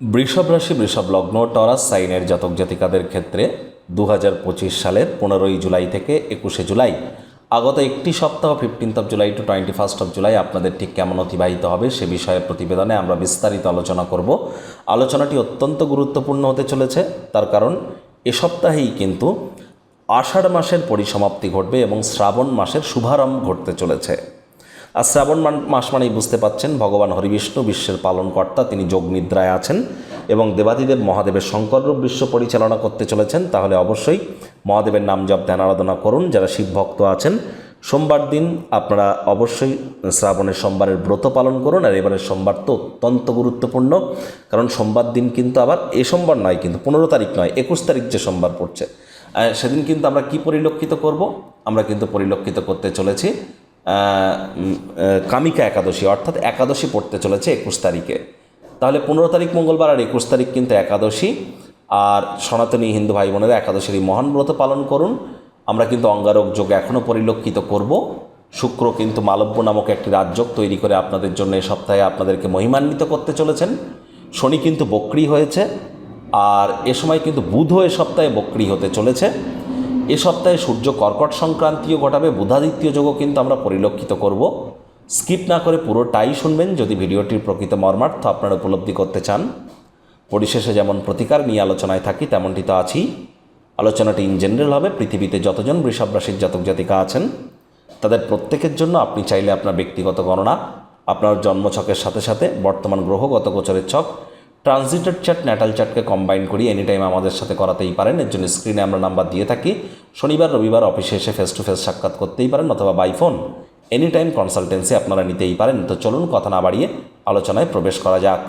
বৃষভ রাশি, বৃষভ লগ্ন, টরাস সাইনের জাতক জাতিকাদের ক্ষেত্রে দু পঁচিশ সালের পনেরোই জুলাই থেকে একুশে জুলাই। আগত একটি সপ্তাহ fifteenth of July to twenty first of July আপনাদের ঠিক কেমন অতিবাহিত হবে সে বিষয়ে প্রতিবেদনে আমরা বিস্তারিত আলোচনা করব। আলোচনাটি অত্যন্ত গুরুত্বপূর্ণ হতে চলেছে, তার কারণ এ সপ্তাহেই কিন্তু আষাঢ় মাসের পরিসমাপ্তি ঘটবে এবং শ্রাবণ মাসের শুভারম্ভ ঘটতে চলেছে। আর শ্রাবণ মাস মানেই বুঝতে পাচ্ছেন ভগবান হরিবিষ্ণু, বিশ্বের পালনকর্তা, তিনি যোগ নিদ্রায় আছেন এবং দেবাদিদেব মহাদেবের শঙ্কররূপ বিশ্ব পরিচালনা করতে চলেছেন। তাহলে অবশ্যই মহাদেবের নাম জপ, ধ্যান, আরাধনা করুন, যারা শিবভক্ত আছেন। সোমবার দিন আপনারা অবশ্যই শ্রাবণের সোমবারের ব্রত পালন করুন, আর এবারের সোমবার তো অত্যন্ত গুরুত্বপূর্ণ, কারণ সোমবার দিন কিন্তু আবার এ সোমবার নয়, কিন্তু পনেরো তারিখ নয়, একুশ তারিখ যে সোমবার পড়ছে। সেদিন কিন্তু আমরা কি পরিলক্ষিত করব? আমরা কিন্তু পরিলক্ষিত করতে চলেছি। কামিকা একাদশী, অর্থাৎ একাদশী পড়তে চলেছে একুশ তারিখে। তাহলে পনেরো তারিখ মঙ্গলবার আর একুশ তারিখ কিন্তু একাদশী। আর সনাতনী হিন্দু ভাই বোনেরা একাদশীর মহান ব্রত পালন করুন। আমরা কিন্তু অঙ্গারক যোগ এখনও পরিলক্ষিত করব। শুক্র কিন্তু মালব্য নামক একটি রাজযোগ তৈরি করে আপনাদের জন্য এই সপ্তাহে আপনাদেরকে মহিমান্বিত করতে চলেছেন। শনি কিন্তু বক্রি হয়েছে। আর এ সময় কিন্তু বুধও এ সপ্তাহে বক্রি হতে চলেছে। এ সপ্তাহে সূর্য কর্কট সংক্রান্তিও ঘটাবে, বুধাদিত্য যোগও কিন্তু আমরা পরিলক্ষিত করব। স্কিপ না করে পুরোটাই শুনবেন, যদি ভিডিওটির প্রকৃত মর্মার্থ আপনারা উপলব্ধি করতে চান। পরিশেষে যেমন প্রতিকার নিয়ে আলোচনায় থাকি, তেমনটি তো আছেই। আলোচনাটি ইন জেনারেল হবে, পৃথিবীতে যতজন বৃষভ রাশির জাতক জাতিকা আছেন, তাদের প্রত্যেকের জন্য আপনি চাইলে আপনার ব্যক্তিগত গণনা, আপনার জন্মছকের সাথে সাথে বর্তমান গ্রহগত গোচরের ছক ট্রানজিটেড চার্ট ন্যাটাল চ্যাটকে কম্বাইন করি এনি টাইম আমাদের সাথে করাতেই পারেন। এর জন্য স্ক্রিনে আমরা নাম্বার দিয়ে থাকি। শনিবার, রবিবার অফিসে এসে ফেস টু ফেস সাক্ষাৎ করতেই পারেন অথবা by phone any time consultancy আপনারা নিতেই পারেন। তো চলুন কথা না বাড়িয়ে আলোচনায় প্রবেশ করা যাক।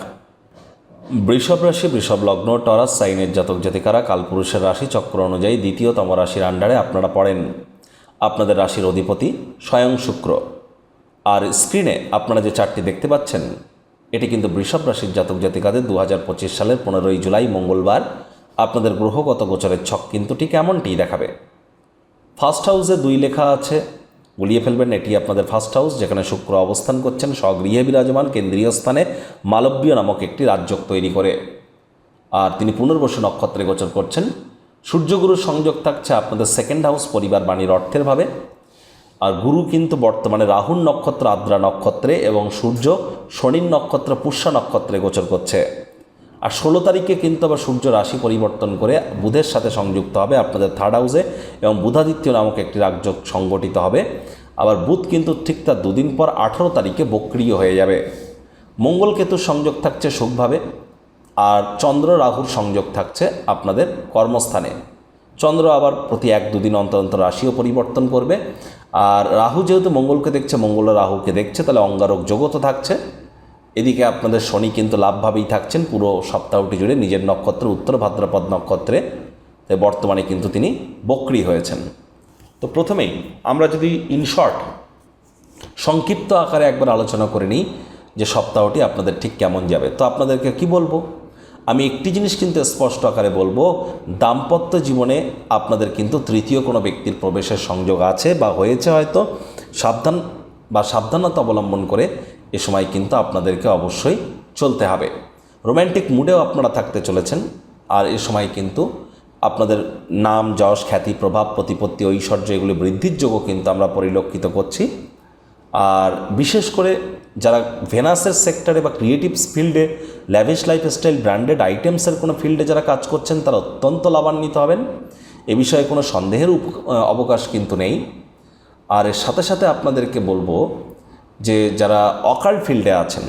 বৃষভ রাশি, বৃষভ লগ্ন, টরাস, সাইনের জাতক জাতিকারা কালপুরুষের রাশি চক্র অনুযায়ী দ্বিতীয়তম রাশির আন্ডারে আপনারা পড়েন। আপনাদের রাশির অধিপতি স্বয়ং শুক্র। আর স্ক্রিনে আপনারা যে চারটি দেখতে পাচ্ছেন এটি কিন্তু বৃষভ রাশির জাতক জাতিকাদের দু হাজার পঁচিশ সালের পনেরোই জুলাই মঙ্গলবার। আপনাদের গ্রহগত গোচরের ছক কিন্তু ঠিক এমনটিই দেখাবে। ফার্স্ট হাউসে দুই লেখা আছে, গুলিয়ে ফেলবেন, এটি আপনাদের ফার্স্ট হাউস যেখানে শুক্র অবস্থান করছেন, স্বগৃহে বিরাজমান, কেন্দ্রীয় স্থানে মালব্য নামক একটি রাজ্যক তৈরি করে। আর তিনি পুনর্বসু নক্ষত্রে গোচর করছেন। সূর্যগুরুর সংযোগ থাকছে আপনাদের সেকেন্ড হাউস পরিবার বাণীর অর্থের ভাবে। আর গুরু কিন্তু বর্তমানে রাহুর নক্ষত্র, আদ্রা নক্ষত্রে এবং সূর্য শনির নক্ষত্র, পুষ্যা নক্ষত্রে গোচর করছে। আর ষোলো তারিখে কিন্তু আবার সূর্য রাশি পরিবর্তন করে বুধের সাথে সংযুক্ত হবে আপনাদের থার্ড হাউসে এবং বুধাদিত্য নামক একটি রাজযোগ সংগঠিত হবে। আবার বুধ কিন্তু ঠিক তার দুদিন পর আঠেরো তারিখে বক্রিয় হয়ে যাবে। মঙ্গল কেতুর সংযোগ থাকছে সুখভাবে আর চন্দ্র রাহুর সংযোগ থাকছে আপনাদের কর্মস্থানে। চন্দ্র আবার প্রতি এক দুদিন অন্তর অন্তর রাশিও পরিবর্তন করবে। আর রাহু যেহেতু মঙ্গলকে দেখছে, মঙ্গল রাহুকে দেখছে, তাহলে অঙ্গারক জগতও থাকছে। এদিকে আপনাদের শনি কিন্তু লাভভাবেই থাকছেন, পুরো সপ্তাহটি জুড়ে নিজের নক্ষত্র, উত্তর ভাদ্রপদ নক্ষত্রে। বর্তমানে কিন্তু তিনি বক্রি হয়েছেন। তো প্রথমেই আমরা যদি ইন শর্ট সংক্ষিপ্ত আকারে একবার আলোচনা করে নিই যে সপ্তাহটি আপনাদের ঠিক কেমন যাবে। তো আপনাদেরকে কি বলব? আমি একটি জিনিস কিন্তু স্পষ্ট আকারে বলব, দাম্পত্য জীবনে আপনাদের কিন্তু তৃতীয় কোনো ব্যক্তির প্রবেশের সংযোগ আছে বা হয়েছে হয়তো। সাবধান বা সাবধানতা অবলম্বন করে এ সময় কিন্তু আপনাদেরকে অবশ্যই চলতে হবে। রোম্যান্টিক মুডেও আপনারা থাকতে চলেছেন আর এ সময় কিন্তু আপনাদের নাম, যশ, খ্যাতি, প্রভাব, প্রতিপত্তি, ঐশ্বর্য এগুলি বৃদ্ধির যোগও কিন্তু আমরা পরিলক্ষিত করছি। আর বিশেষ করে যারা ভেনাসের সেক্টরে বা ক্রিয়েটিভস ফিল্ডে ল্যাভিশ লাইফস্টাইল ব্র্যান্ডেড আইটেমসের কোনো ফিল্ডে যারা কাজ করছেন, তারা অত্যন্ত লাভান্বিত হবেন। এ বিষয়ে কোনো সন্দেহের অবকাশ কিন্তু নেই। আর এর সাথে সাথে আপনাদেরকে বলব যে যারা অকাল ফিল্ডে আছেন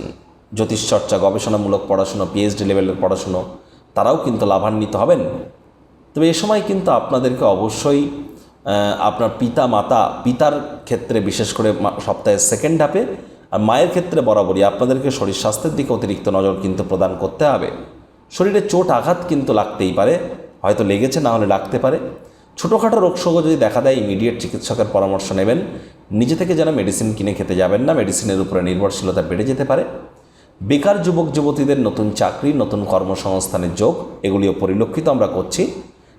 জ্যোতিষচর্চা গবেষণামূলক পড়াশুনো পিএইচডি লেভেলের পড়াশুনো, তারাও কিন্তু লাভান্বিত হবেন। তবে এ সময় কিন্তু আপনাদেরকে অবশ্যই আপনার পিতা মাতা পিতার ক্ষেত্রে বিশেষ করে সপ্তাহের সেকেন্ড হাফে আর মায়ের ক্ষেত্রে বরাবরই আপনাদেরকে শরীর স্বাস্থ্যের দিকে অতিরিক্ত নজর কিন্তু প্রদান করতে হবে। শরীরে চোট, আঘাত কিন্তু লাগতেই পারে, হয়তো লেগেছে, না হলে লাগতে পারে। ছোটোখাটো রোগশোক যদি দেখা দেয় ইমিডিয়েট চিকিৎসকের পরামর্শ নেবেন। নিজে থেকে যেন মেডিসিন কিনে খেতে যাবেন না মেডিসিনের উপরে নির্ভরশীলতা বেড়ে যেতে পারে। বেকার যুবক, যুবতীদের নতুন চাকরি, নতুন কর্মসংস্থানের যোগ, এগুলিও পরিলক্ষিত আমরা করছি।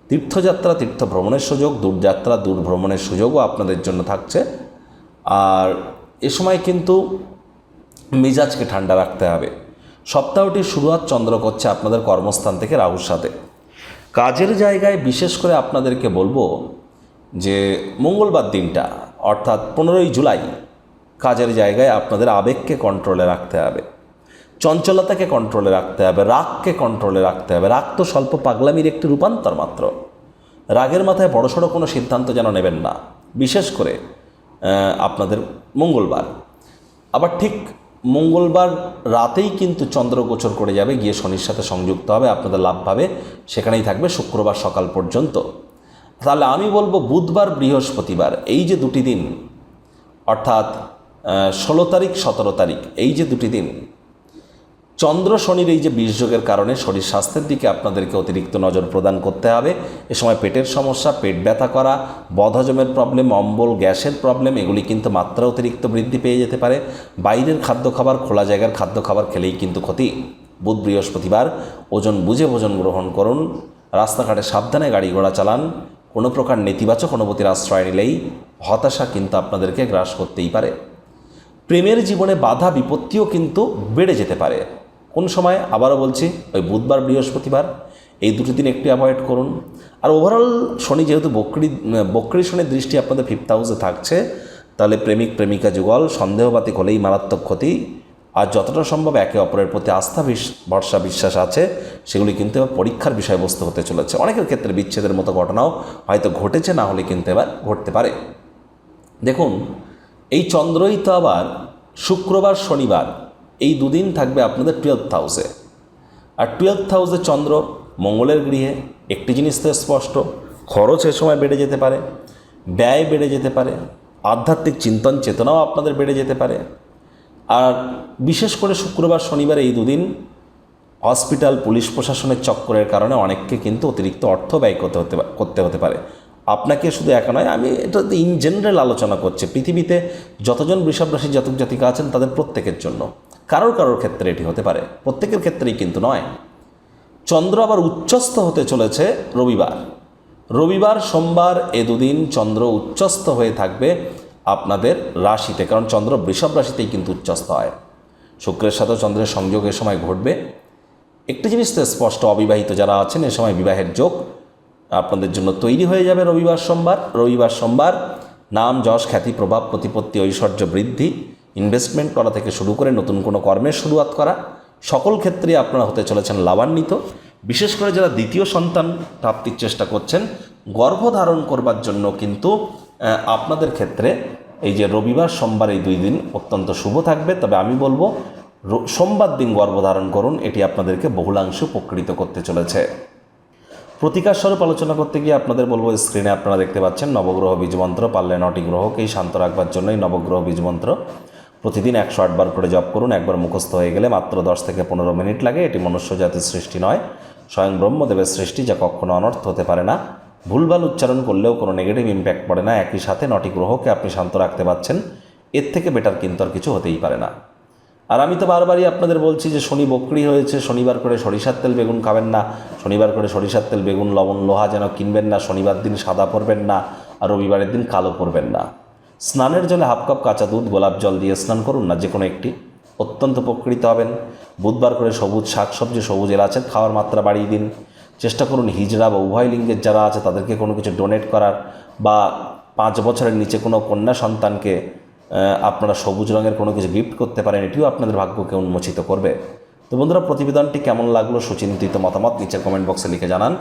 তীর্থযাত্রা তীর্থ ভ্রমণের সুযোগ, দূরযাত্রা দূর ভ্রমণের সুযোগও আপনাদের জন্য থাকছে। আর এ সময় কিন্তু মেজাজকে ঠান্ডা রাখতে হবে। সপ্তাহটির শুরুয়াত চন্দ্র করছে আপনাদের কর্মস্থান থেকে রাহুর সাথে। কাজের জায়গায় বিশেষ করে আপনাদেরকে বলব যে মঙ্গলবার দিনটা, অর্থাৎ পনেরোই জুলাই, কাজের জায়গায় আপনাদের আবেগকে কন্ট্রোলে রাখতে হবে। চঞ্চলতাকে কন্ট্রোলে রাখতে হবে, রাগকে কন্ট্রোলে রাখতে হবে। রাগ তো স্বল্প পাগলামির একটি রূপান্তর মাত্র। রাগের মাথায় বড়সড় কোনো সিদ্ধান্ত যেন নেবেন না। বিশেষ করে আপনাদের মঙ্গলবার। আবার ঠিক মঙ্গলবার রাতেই কিন্তু চন্দ্রগোচর করে যাবে, গিয়ে শনির সাথে সংযুক্ত হবে, আপনাদের লাভ পাবে, সেখানেই থাকবে শুক্রবার সকাল পর্যন্ত। তাহলে আমি বলব বুধবার, বৃহস্পতিবার, এই যে দুটি দিন, অর্থাৎ ষোলো তারিখ, সতেরো তারিখ, এই যে দুটি দিন চন্দ্র শনির এই যে বীর্যযোগের কারণে শরীর স্বাস্থ্যের দিকে আপনাদেরকে অতিরিক্ত নজর প্রদান করতে হবে। এ সময় পেটের সমস্যা, পেট ব্যথা করা, বদহজমের প্রবলেম, অম্বল, গ্যাসের প্রবলেম, এগুলি কিন্তু মাত্রা অতিরিক্ত বৃদ্ধি পেয়ে যেতে পারে। বাইরের খাদ্য খাবার, খোলা জায়গার খাদ্য খাবার খেলেই কিন্তু ক্ষতি। বুধ বৃহস্পতিবার, ওজন বুঝে ভোজন গ্রহণ করুন। রাস্তাঘাটে সাবধানে গাড়ি ঘোড়া চালান। কোনো প্রকার নেতিবাচক অনুভূতির আশ্রয় নিলেই হতাশা কিন্তু আপনাদেরকে গ্রাস করতেই পারে। প্রেমের জীবনে বাধা, বিপত্তিও কিন্তু বেড়ে যেতে পারে। কোন সময়? আবারও বলছি, ওই বুধবার, বৃহস্পতিবার, এই দুটি দিন একটু অ্যাভয়েড করুন। আর ওভারঅল শনি যেহেতু বকরি বকরি শনির দৃষ্টি আপনাদের ফিফথ হাউসে থাকছে, তাহলে প্রেমিক, প্রেমিকা যুগল, সন্দেহবাতিক হলেই মারাত্মক ক্ষতি। আর যতটা সম্ভব একে অপরের প্রতি আস্থা ভরসা, বিশ্বাস আছে, সেগুলি কিন্তু এবার পরীক্ষার বিষয়বস্তু হতে চলেছে। অনেকের ক্ষেত্রে বিচ্ছেদের মতো ঘটনাও হয়তো ঘটেছে, না হলে কিন্তু এবার ঘটতে পারে। দেখুন, এই চন্দ্রই তো আবার শুক্রবার, শনিবার এই দুদিন থাকবে আপনাদের টুয়েলথ হাউসে আর টুয়েলথ হাউসে চন্দ্র মঙ্গলের গৃহে, একটি জিনিস তো স্পষ্ট, খরচ এ সময় বেড়ে যেতে পারে, ব্যয় বেড়ে যেতে পারে, আধ্যাত্মিক চিন্তন চেতনাও আপনাদের বেড়ে যেতে পারে। আর বিশেষ করে শুক্রবার, শনিবার এই দুদিন হসপিটাল, পুলিশ প্রশাসনের চক্করের কারণে অনেককে কিন্তু অতিরিক্ত অর্থ ব্যয় করতে হতে করতে হতে পারে। আপনাকে শুধু একা নয়, আমি এটা ইন জেনারেল আলোচনা করছি। পৃথিবীতে যতজন বৃষভ রাশির জাতক জাতিকা আছেন, তাদের প্রত্যেকের জন্য। কারোর কারোর ক্ষেত্রে এটি হতে পারে, প্রত্যেকের ক্ষেত্রেই কিন্তু নয়। চন্দ্র আবার উচ্চস্থ হতে চলেছে রবিবার। রবিবার, সোমবার এ দুদিন চন্দ্র উচ্চস্থ হয়ে থাকবে আপনাদের রাশিতে, কারণ চন্দ্র বৃষভ রাশিতেই কিন্তু উচ্চস্থ হয়। শুক্রের সাথে চন্দ্রের সংযোগ এ সময় ঘটবে। একটি জিনিস তো স্পষ্ট অবিবাহিত যারা আছেন, এ সময় বিবাহের যোগ আপনাদের জন্য তৈরি হয়ে যাবে রবিবার, সোমবার। রবিবার, সোমবার, নাম, যশ, খ্যাতি, প্রভাব, প্রতিপত্তি, ঐশ্বর্য, বৃদ্ধি ইনভেস্টমেন্ট করা থেকে শুরু করে নতুন কোনো কর্মের শুরুয়াত করা, সকল ক্ষেত্রে আপনারা হতে চলেছেন লাভান্বিত। বিশেষ করে যারা দ্বিতীয় সন্তান প্রাপ্তির চেষ্টা করছেন, গর্ভধারণ করবার জন্য কিন্তু আপনাদের ক্ষেত্রে এই যে রবিবার, সোমবার এই দুই দিন অত্যন্ত শুভ থাকবে। তবে আমি বলব সোমবার দিন গর্ভধারণ করুন, এটি আপনাদেরকে বহুলাংশ উপকৃত করতে চলেছে। প্রতিকার স্বরূপ আলোচনা করতে গিয়ে আপনাদের বলব, স্ক্রিনে আপনারা দেখতে পাচ্ছেন নবগ্রহ বীজমন্ত্র পারলে নটি গ্রহকেই শান্ত রাখবার জন্যই নবগ্রহ বীজমন্ত্র। প্রতিদিন একশো আটবার করে জপ করুন, একবার মুখস্থ হয়ে গেলে মাত্র দশ থেকে পনেরো মিনিট লাগে। এটি মনুষ্য জাতির সৃষ্টি নয়, স্বয়ং ব্রহ্মদেবের সৃষ্টি যা কখনো অনর্থ হতে পারে না। ভুলভাল উচ্চারণ করলেও কোনো নেগেটিভ ইম্প্যাক্ট পড়ে না, একই সাথে নটি গ্রহকে আপনি শান্ত রাখতে পারছেন। এর থেকে বেটার কিন্তু আর কিছু হতেই পারে না। আর আমি তো বারবারই আপনাদের বলছি যে শনি বকরি হয়েছে, শনিবার করে সরিষার তেল বেগুন খাবেন না, শনিবার করে সরিষার তেল বেগুন, লবণ, লোহা যেন কিনবেন না, শনিবার দিন সাদা পরবেন না, আর রবিবারের দিন কালো পরবেন না। স্নানের জলে হাফ কাপ কাঁচা দুধ, গোলাপ জল দিয়ে স্নান করুন না, যে কোনো একটি। অত্যন্ত উপকৃত হবেন। বুধবার করে সবুজ শাকসবজি সবুজ এলাচের খাওয়ার মাত্রা বাড়িয়ে দিন। চেষ্টা করুন হিজড়া বা উভয় লিঙ্গের যারা আছে, তাদেরকে কোনো কিছু ডোনেট করার বা পাঁচ বছরের নিচে কোনো কন্যা সন্তানকে আপনারা সবুজ রঙের কোনো কিছু গিফট করতে পারেন, এটিও আপনাদের ভাগ্যকে উন্মোচিত করবে। তো বন্ধুরা, প্রতিবেদনটি কেমন লাগল সুচিন্তিত মতামত নিচে কমেন্ট বক্সে লিখে জানান।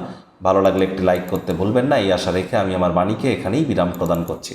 ভালো লাগলে একটি লাইক করতে ভুলবেন না, এই আশা রেখে আমি আমার বাণীকে এখানেই বিরাম প্রদান করছি।